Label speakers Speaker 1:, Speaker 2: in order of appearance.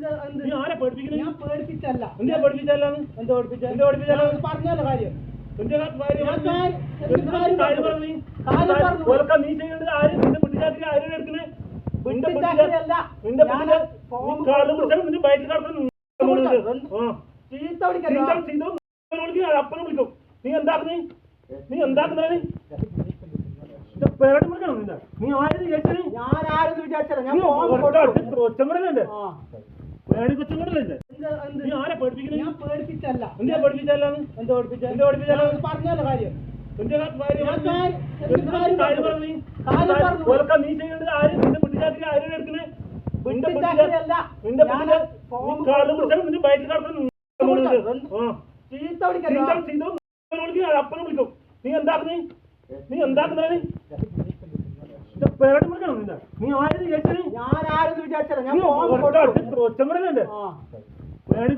Speaker 1: എന്താ എന്ത്?
Speaker 2: നീ ആരെ പഠിപ്പിക്കുന്നത്
Speaker 1: ഞാൻ പേടിപ്പിച്ചല്ല
Speaker 2: എന്തിനാ പഠിപ്പിച്ചല്ലാന്ന്
Speaker 1: എന്താ പഠിപ്പിച്ച
Speaker 2: എന്താ പഠിപ്പിച്ചാലോ?
Speaker 1: പറഞ്ഞല്ലോ കാര്യം.
Speaker 2: നീ? ചെയ്യേണ്ടത് ആര്? നിന്റെ പിടിച്ചാക്കി ആരും എടുക്കണേ? നിന്റെ. നിന്റെ നിന്റെ
Speaker 1: ചീത്ത വിളിക്കരുത്.
Speaker 2: അപ്പനെ വിളിക്കും. നീ എന്താക്കുന്നേ നീ എന്താക്കുന്നേ പേരടി മുറിക്കണം നിന്റെ നീ ആരും ചേച്ചനെ
Speaker 1: ഞാൻ ആരെന്ന് വിചാരിച്ചല്ല ഞാൻ
Speaker 2: നീ
Speaker 1: ഫോൺ കൊടുത്തു.
Speaker 2: കൊച്ചമ്മടല്ലേ
Speaker 1: ആ.
Speaker 2: പേടി കൊച്ചമ്മടല്ലേ
Speaker 1: എന്താ എന്ത്?
Speaker 2: നീ ആരെ പഠിപ്പിക്കുന്നത്
Speaker 1: ഞാൻ പേടിപ്പിച്ചല്ല
Speaker 2: എന്തിനാ പഠിപ്പിച്ചല്ലാന്ന്
Speaker 1: എന്താ പഠിപ്പിച്ച
Speaker 2: എന്താ പഠിപ്പിച്ചാലോ?
Speaker 1: പറഞ്ഞല്ലോ കാര്യം
Speaker 2: നീ ചെയ്യേണ്ടത് ആര്? നിന്റെ പിടിച്ചാക്കി ആരും എടുക്കണേ? നിന്റെ. നിന്റെ കാലം
Speaker 1: കൊടുത്തു.
Speaker 2: പിടിച്ചാൽ നിന്റെ
Speaker 1: ചീത്ത വിളിക്കരുത്.
Speaker 2: അപ്പനെ വിളിക്കും. നീ എന്താക്കുന്നേ നീ എന്താക്കുന്നേ പേരടി മുറിക്കണം നിന്റെ? നീ ആരും ചേച്ചനെ
Speaker 1: ഞാൻ ആരെന്ന് വിചാരിച്ചല്ല ഞാൻ ആ.
Speaker 2: പേടി